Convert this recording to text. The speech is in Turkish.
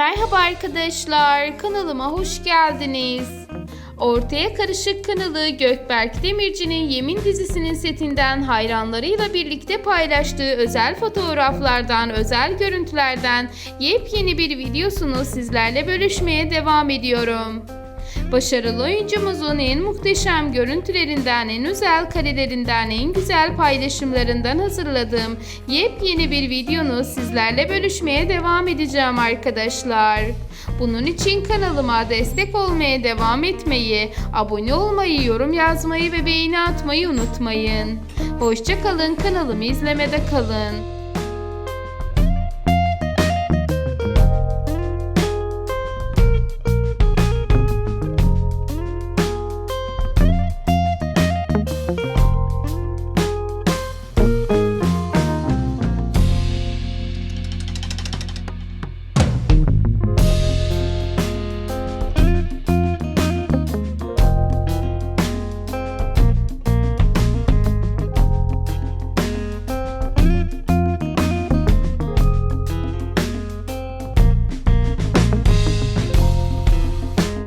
Merhaba arkadaşlar, kanalıma hoş geldiniz. Ortaya Karışık kanalı Gökberk Demirci'nin Yemin dizisinin setinden hayranlarıyla birlikte paylaştığı özel fotoğraflardan, özel görüntülerden yepyeni bir videosunu sizlerle bölüşmeye devam ediyorum. Başarılı oyuncumuzun en muhteşem görüntülerinden, en özel karelerinden, en güzel paylaşımlarından hazırladığım yepyeni bir videonu sizlerle bölüşmeye devam edeceğim arkadaşlar. Bunun için kanalıma destek olmaya devam etmeyi, abone olmayı, yorum yazmayı ve beğeni atmayı unutmayın. Hoşçakalın kanalımı izlemede kalın.